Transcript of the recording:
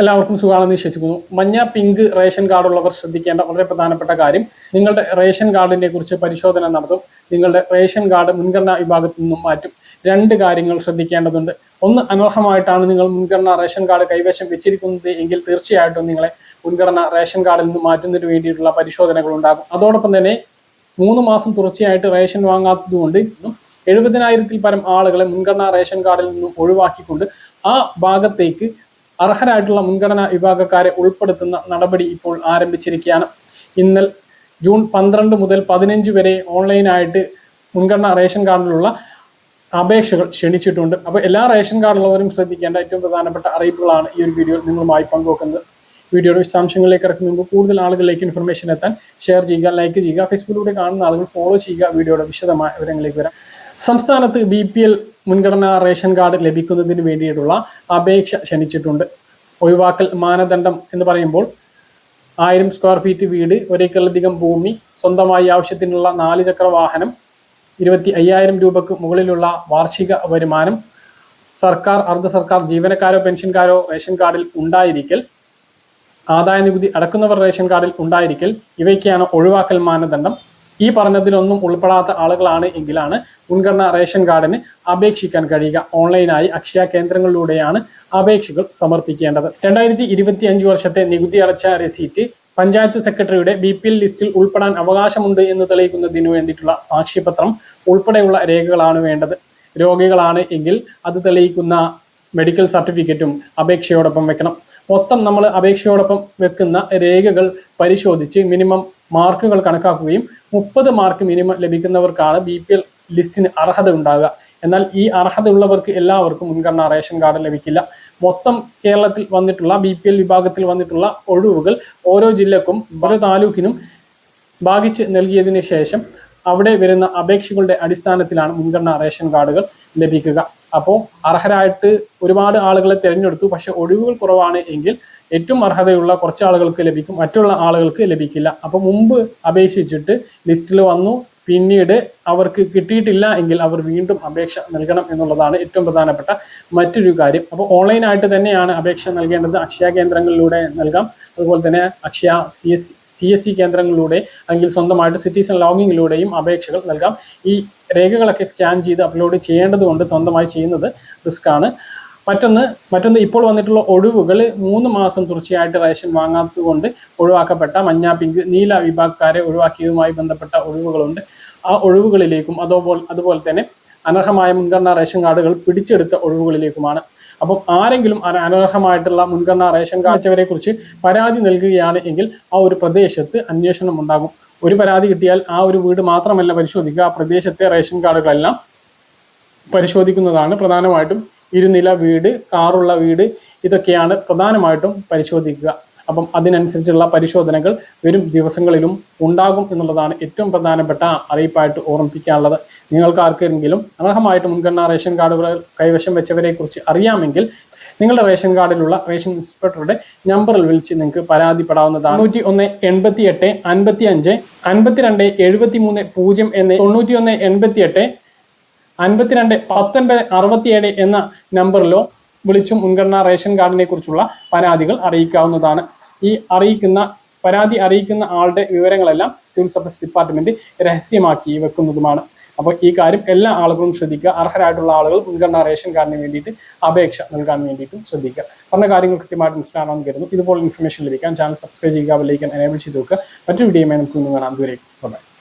എല്ലാവർക്കും സുഖമാണെന്ന് വിശ്വസിക്കുന്നു. മഞ്ഞ പിങ്ക് റേഷൻ കാർഡ് ഉള്ളവർ ശ്രദ്ധിക്കേണ്ട വളരെ പ്രധാനപ്പെട്ട കാര്യം നിങ്ങളുടെ റേഷൻ കാർഡിനെ കുറിച്ച് പരിശോധന നടത്തും നിങ്ങളുടെ റേഷൻ കാർഡ് മുൻഗണനാ വിഭാഗത്തിൽ നിന്നും മാറ്റും. രണ്ട് കാര്യങ്ങൾ ശ്രദ്ധിക്കേണ്ടതുണ്ട്. ഒന്ന് അനർഹമായിട്ടാണ് നിങ്ങൾ മുൻഗണനാ റേഷൻ കാർഡ് കൈവശം വെച്ചിരിക്കുന്നത് എങ്കിൽ തീർച്ചയായിട്ടും നിങ്ങളെ മുൻഗണന റേഷൻ കാർഡിൽ നിന്ന് മാറ്റുന്നതിന് വേണ്ടിയിട്ടുള്ള പരിശോധനകൾ ഉണ്ടാകും. അതോടൊപ്പം തന്നെ മൂന്ന് മാസം തുടർച്ചയായിട്ട് റേഷൻ വാങ്ങാത്തതുകൊണ്ട് എഴുപതിനായിരത്തിൽ പരം ആളുകളെ മുൻഗണനാ റേഷൻ കാർഡിൽ നിന്നും ഒഴിവാക്കിക്കൊണ്ട് ആ ഭാഗത്തേക്ക് അർഹരായിട്ടുള്ള മുൻഗണനാ വിഭാഗക്കാരെ ഉൾപ്പെടുത്തുന്ന നടപടി ഇപ്പോൾ ആരംഭിച്ചിരിക്കുകയാണ്. ഇന്നൽ ജൂൺ പന്ത്രണ്ട് മുതൽ പതിനഞ്ച് വരെ ഓൺലൈനായിട്ട് മുൻഗണന റേഷൻ കാർഡിലുള്ള അപേക്ഷകൾ ക്ഷണിച്ചിട്ടുണ്ട്. അപ്പോൾ എല്ലാ റേഷൻ കാർഡുള്ളവരും ശ്രദ്ധിക്കേണ്ട ഏറ്റവും പ്രധാനപ്പെട്ട അറിയിപ്പുകളാണ് ഈ ഒരു വീഡിയോയിൽ നിങ്ങളുമായി പങ്കുവെക്കുന്നത്. വീഡിയോയുടെ വിശദാംശങ്ങളിലേക്ക് ഇറക്കുന്ന മുമ്പ് കൂടുതൽ ആളുകളിലേക്ക് ഇൻഫർമേഷൻ എത്താൻ ഷെയർ ചെയ്യുക ലൈക്ക് ചെയ്യുക ഫേസ്ബുക്കിലൂടെ കാണുന്ന ആളുകൾ ഫോളോ ചെയ്യുക വീഡിയോയുടെ വിശദമായ വിവരങ്ങളിലേക്ക് വരാം. സംസ്ഥാനത്ത് ബി പി എൽ മുൻഗണനാ റേഷൻ കാർഡ് ലഭിക്കുന്നതിന് വേണ്ടിയിട്ടുള്ള അപേക്ഷ ക്ഷണിച്ചിട്ടുണ്ട്. ഒഴിവാക്കൽ മാനദണ്ഡം എന്ന് പറയുമ്പോൾ ആയിരം സ്ക്വയർ ഫീറ്റ് വീട് ഒരേക്കറിലധികം ഭൂമി സ്വന്തമായി ആവശ്യത്തിനുള്ള നാല് ചക്ര വാഹനം ഇരുപത്തി അയ്യായിരം രൂപക്ക് മുകളിലുള്ള വാർഷിക വരുമാനം സർക്കാർ അർദ്ധ സർക്കാർ ജീവനക്കാരോ പെൻഷൻകാരോ റേഷൻ കാർഡിൽ ഉണ്ടായിരിക്കൽ ആദായ നികുതി അടക്കുന്നവർ റേഷൻ കാർഡിൽ ഉണ്ടായിരിക്കൽ ഇവയ്ക്കാണ് ഒഴിവാക്കൽ മാനദണ്ഡം. ഈ പറഞ്ഞതിലൊന്നും ഉൾപ്പെടാത്ത ആളുകളാണ് എങ്കിലാണ് മുൻഗണന റേഷൻ കാർഡിന് അപേക്ഷിക്കാൻ കഴിയുക. ഓൺലൈനായി അക്ഷയ കേന്ദ്രങ്ങളിലൂടെയാണ് അപേക്ഷകൾ സമർപ്പിക്കേണ്ടത്. രണ്ടായിരത്തി ഇരുപത്തി അഞ്ച് വർഷത്തെ നികുതി അടച്ച രസീറ്റ് പഞ്ചായത്ത് സെക്രട്ടറിയുടെ ബി പി എൽ ലിസ്റ്റിൽ ഉൾപ്പെടാൻ അവകാശമുണ്ട് എന്ന് തെളിയിക്കുന്നതിന് വേണ്ടിയിട്ടുള്ള സാക്ഷ്യപത്രം ഉൾപ്പെടെയുള്ള രേഖകളാണ് വേണ്ടത്. രോഗികളാണ് എങ്കിൽ അത് തെളിയിക്കുന്ന മെഡിക്കൽ സർട്ടിഫിക്കറ്റും അപേക്ഷയോടൊപ്പം വെക്കണം. മൊത്തം നമ്മൾ അപേക്ഷയോടൊപ്പം വെക്കുന്ന രേഖകൾ പരിശോധിച്ച് മിനിമം മാർക്കുകൾ കണക്കാക്കുകയും മുപ്പത് മാർക്ക് മിനിമം ലഭിക്കുന്നവർക്കാണ് ബി പി എൽ ലിസ്റ്റിന് അർഹത ഉണ്ടാകുക എന്നാൽ ഈ അർഹത ഉള്ളവർക്ക് എല്ലാവർക്കും മുൻഗണന റേഷൻ കാർഡ് ലഭിക്കില്ല. മൊത്തം കേരളത്തിൽ വന്നിട്ടുള്ള ബി പി എൽ വിഭാഗത്തിൽ വന്നിട്ടുള്ള ഒഴിവുകൾ ഓരോ ജില്ലക്കും ഓരോ താലൂക്കിനും ഭാഗിച്ച് നൽകിയതിനു ശേഷം അവിടെ വരുന്ന അപേക്ഷകളുടെ അടിസ്ഥാനത്തിലാണ് മുൻഗണന റേഷൻ കാർഡുകൾ ലഭിക്കുക. അപ്പോൾ അർഹരായിട്ട് ഒരുപാട് ആളുകളെ തിരഞ്ഞെടുത്തു. പക്ഷെ ഒഴിവുകൾ കുറവാണ് എങ്കിൽ ഏറ്റവും അർഹതയുള്ള കുറച്ച് ആളുകൾക്ക് ലഭിക്കും മറ്റുള്ള ആളുകൾക്ക് ലഭിക്കില്ല. അപ്പോൾ മുമ്പ് അപേക്ഷിച്ചിട്ട് ലിസ്റ്റിൽ വന്നു. പിന്നീട് അവർക്ക് കിട്ടിയിട്ടില്ല എങ്കിൽ അവർ വീണ്ടും അപേക്ഷ നൽകണം എന്നുള്ളതാണ് ഏറ്റവും പ്രധാനപ്പെട്ട മറ്റൊരു കാര്യം. അപ്പോൾ ഓൺലൈനായിട്ട് തന്നെയാണ് അപേക്ഷ നൽകേണ്ടത്. അക്ഷയ കേന്ദ്രങ്ങളിലൂടെ നൽകാം. അതുപോലെ തന്നെ Akshaya C S C S C കേന്ദ്രങ്ങളിലൂടെ അല്ലെങ്കിൽ സ്വന്തമായിട്ട് സിറ്റിസൺ ലോഗിങ്ങിലൂടെയും അപേക്ഷകൾ നൽകാം. ഈ രേഖകളൊക്കെ സ്കാൻ ചെയ്ത് അപ്ലോഡ് ചെയ്യേണ്ടതുകൊണ്ട് സ്വന്തമായി ചെയ്യുന്നത് റിസ്ക് ആണ്. മറ്റൊന്ന് മറ്റൊന്ന് ഇപ്പോൾ വന്നിട്ടുള്ള ഒഴിവുകൾ മൂന്ന് മാസം തുടർച്ചയായിട്ട് റേഷൻ വാങ്ങാത്തത് കൊണ്ട് ഒഴിവാക്കപ്പെട്ട മഞ്ഞ പിങ്ക് നീല വിഭാഗക്കാരെ ഒഴിവാക്കിയതുമായി ബന്ധപ്പെട്ട ഒഴിവുകളുണ്ട്. ആ ഒഴിവുകളിലേക്കും അതുപോലെ അതുപോലെ തന്നെ അനർഹമായ മുൻഗണനാ റേഷൻ കാർഡുകൾ പിടിച്ചെടുത്ത ഒഴിവുകളിലേക്കുമാണ്. അപ്പം ആരെങ്കിലും അനർഹമായിട്ടുള്ള മുൻഗണനാ റേഷൻ കാഴ്ചവരെ കുറിച്ച് പരാതി നൽകുകയാണ് എങ്കിൽ ആ ഒരു പ്രദേശത്ത് അന്വേഷണം ഉണ്ടാകും. ഒരു പരാതി കിട്ടിയാൽ ആ ഒരു വീട് മാത്രമല്ല പരിശോധിക്കുക. ആ പ്രദേശത്തെ റേഷൻ കാർഡുകളെല്ലാം പരിശോധിക്കുന്നതാണ് പ്രധാനമായിട്ടും ഇരുനില വീട് കാറുള്ള വീട് ഇതൊക്കെയാണ് പ്രധാനമായിട്ടും പരിശോധിക്കുക. അപ്പം അതിനനുസരിച്ചുള്ള പരിശോധനകൾ വരും ദിവസങ്ങളിലും ഉണ്ടാകും എന്നുള്ളതാണ് ഏറ്റവും പ്രധാനപ്പെട്ട അറിയിപ്പായിട്ട് ഓർമ്മിപ്പിക്കാനുള്ളത്. നിങ്ങൾക്ക് ആർക്കെങ്കിലും അർഹമായിട്ട് മുൻഗണനാ റേഷൻ കാർഡുകൾ കൈവശം വെച്ചവരെ കുറിച്ച് അറിയാമെങ്കിൽ നിങ്ങളുടെ റേഷൻ കാർഡിലുള്ള റേഷൻ ഇൻസ്പെക്ടറുടെ നമ്പറിൽ വിളിച്ച് നിങ്ങൾക്ക് പരാതിപ്പെടാവുന്നതാണ്. തൊണ്ണൂറ്റി ഒന്ന് എൺപത്തി എട്ട് അൻപത്തി അഞ്ച് അൻപത്തിരണ്ട് എഴുപത്തി മൂന്ന് പൂജ്യം എന്ന് തൊണ്ണൂറ്റി ഒന്ന് എൺപത്തി എട്ട് അൻപത്തിരണ്ട് പത്തൊൻപത് അറുപത്തിയേഴ് എന്ന നമ്പറിലോ വിളിച്ചും മുൻഗണനാ റേഷൻ കാർഡിനെ കുറിച്ചുള്ള പരാതികൾ അറിയിക്കാവുന്നതാണ്. ഈ അറിയിക്കുന്ന പരാതി അറിയിക്കുന്ന ആളുടെ വിവരങ്ങളെല്ലാം സിവിൽ സപ്ലൈസ് ഡിപ്പാർട്ട്മെന്റ് രഹസ്യമാക്കി വെക്കുന്നതുമാണ്. അപ്പോൾ ഈ കാര്യം എല്ലാ ആളുകളും ശ്രദ്ധിക്കുക. അർഹരായിട്ടുള്ള ആളുകൾ മുൻഗണനാ റേഷൻ കാർഡിന് വേണ്ടിയിട്ട് അപേക്ഷ നൽകാൻ വേണ്ടിയിട്ടും ശ്രദ്ധിക്കുക. പറഞ്ഞ കാര്യങ്ങൾ കൃത്യമായിട്ട് മനസ്സിലാണെന്ന് കരുതുന്നു. ഇതുപോലെ ഇൻഫർമേഷൻ ലഭിക്കാൻ ചാനൽ സബ്സ്ക്രൈബ് ചെയ്യുക ബെല്ലൈക്കൻ എനേബിൾ ചെയ്ത് വെക്കുക. മറ്റൊരു വീഡിയോയുമായി നമുക്ക് ഇന്ന് കാണാം. ദൂരേക്ക്